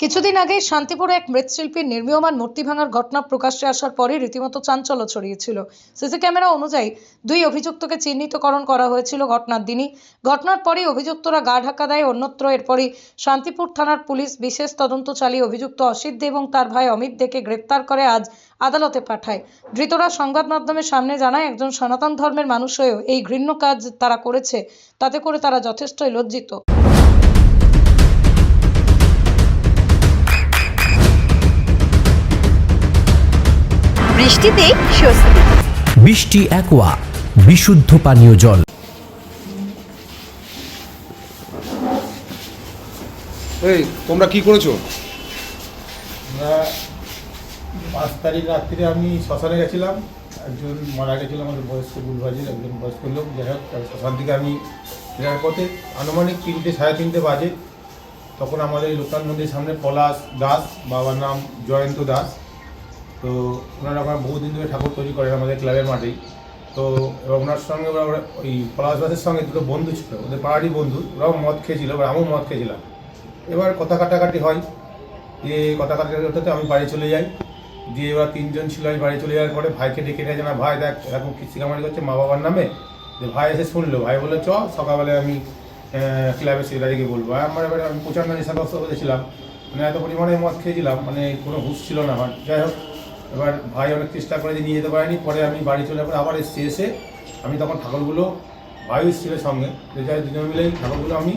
কিছুদিন আগে শান্তিপুরে এক মৃৎশিল্পীর নির্মীয়মান মূর্তি ভাঙার ঘটনা প্রকাশ্যে আসার পরে রীতিমতো চাঞ্চল্য ছড়িয়েছিল। সিসি ক্যামেরা অনুযায়ী দুই অভিযুক্তকে চিহ্নিতকরণ করা হয়েছিল ঘটনার দিনই। ঘটনার পরেই অভিযুক্তরা গা ঢাকা দেয়, অন্যত্র এরপরই শান্তিপুর থানার পুলিশ বিশেষ তদন্ত চালিয়ে অভিযুক্ত অসিত দে এবং তার ভাই অমিত দেকে গ্রেপ্তার করে আজ আদালতে পাঠায়। ধৃতরা সংবাদ মাধ্যমের সামনে জানায়, একজন সনাতন ধর্মের মানুষ হয়েও এই ঘৃণ্য কাজ তারা করেছে, তাতে করে তারা যথেষ্টই লজ্জিত। বৃষ্টিতে স্বস্তি। বৃষ্টি অ্যাকোয়া বিশুদ্ধ পানীয় জল। এই তোমরা কি করেছ? আমরা পাঁচ তারিখ রাত্রিরে আমি শ্মশানে গেছিলাম। একজন মারা গেছিল আমাদের বয়স্ক বুলবাজির একজন বয়স্ক লোক। যাই হোক তার শ্মশান থেকে আমি ফেরার পথে আনুমানিক তিনটে সাড়ে তিনটে বাজে। তখন আমাদের লোকাল মন্দিরের সামনে পলাশ দাস বাবার নাম জয়ন্ত দাস। তো ওনারা আমার বহুদিন ধরে ঠাকুর তৈরি করেন আমাদের ক্লাবের মাঠেই। তো এবার ওনার সঙ্গে ওরা ওই পলাশ দাসের সঙ্গে দুটো বন্ধু ছিল, ওদের পাড়ারই বন্ধু, ওরাও মদ খেয়েছিল, এবার আমিও মদ খেয়েছিলাম। এবার কথা কাটাকাটি হয় দিয়ে কথা কাটাকাটি হতে আমি বাড়ি চলে যাই। দিয়ে এবার তিনজন ছিল, আমি বাড়ি চলে যাওয়ার পরে ভাইকে ডেকে নিয়ে না ভাই, দেখ, এরকম কিস্তিকামারি করছে, মা বাবার নামে? যে ভাই এসে শুনলো, ভাই বলল, চ, সকালবেলায় আমি ক্লাবের সেক্রেটারিকে বলব। আমার এবারে আমি প্রচণ্ড নেশাগ্রস্ত হয়েছিলাম। মানে এত পরিমাণে মদ খেয়েছিলাম মানে কোনো হুশ ছিল না আমার। যাই হোক এবার ভাই অনেক চেষ্টা করে যে নিয়ে যেতে পারেনি পরে আমি বাড়ি চলে যাবার আবার এসে এসে আমি তখন ঠাকুরগুলো ভাই ছিল সঙ্গে যে যাই দুজন মিলে ঠাকুরগুলো আমি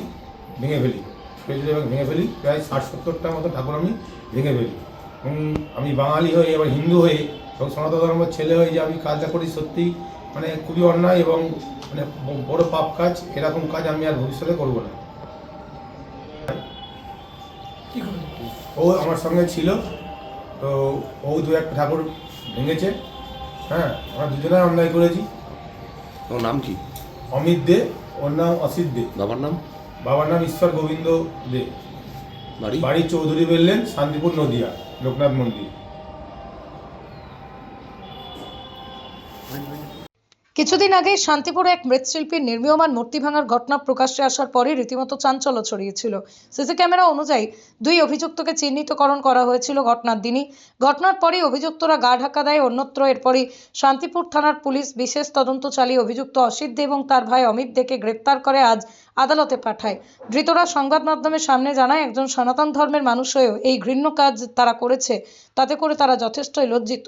ভেঙে ফেলি এবং ভেঙে ফেলি প্রায় ষাট সত্তরটার মতো ঠাকুর আমি ভেঙে ফেলি। এবং আমি বাঙালি হয়ে এবার হিন্দু হয়ে এবং সনাতন ধর্মের ছেলে হয়ে যে আমি কাজটা করি সত্যি মানে খুবই অন্যায় এবং মানে বড় পাপ কাজ এরকম কাজ আমি আর ভবিষ্যতে করব না। ও আমার সঙ্গে ছিল তো ও দু একটা ঠাকুর ভেঙেছে হ্যাঁ আমরা দুজনে অন্যায় করেছি। ওর নাম কি? অমিত দে ওর নাম অসিত দে। বাবার নাম? বাবার নাম ঈশ্বর গোবিন্দ দে। বাড়ি? বাড়ি চৌধুরী বললেন শান্তিপুর নদিয়া লোকনাথ মন্দির। কিছুদিন আগে শান্তিপুরে এক মৃৎশিল্পীর নির্মীয়মান মূর্তি ভাঙার ঘটনা প্রকাশ্যে আসার পরে রীতিমতো চাঞ্চল্য ছড়িয়েছিল। সিসি ক্যামেরা অনুযায়ী দুই অভিযুক্তকে চিহ্নিতকরণ করা হয়েছিল ঘটনার দিনই। ঘটনার পরেই অভিযুক্তরা গা ঢাকা দেয়, অন্যত্র এরপরই শান্তিপুর থানার পুলিশ বিশেষ তদন্ত চালিয়ে অভিযুক্ত অসিত দে এবং তার ভাই অমিত দেকে গ্রেপ্তার করে আজ আদালতে পাঠায়। ধৃতরা সংবাদ মাধ্যমের সামনে জানায়, একজন সনাতন ধর্মের মানুষ হয়েও এই ঘৃণ্য কাজ তারা করেছে, তাতে করে তারা যথেষ্টই লজ্জিত।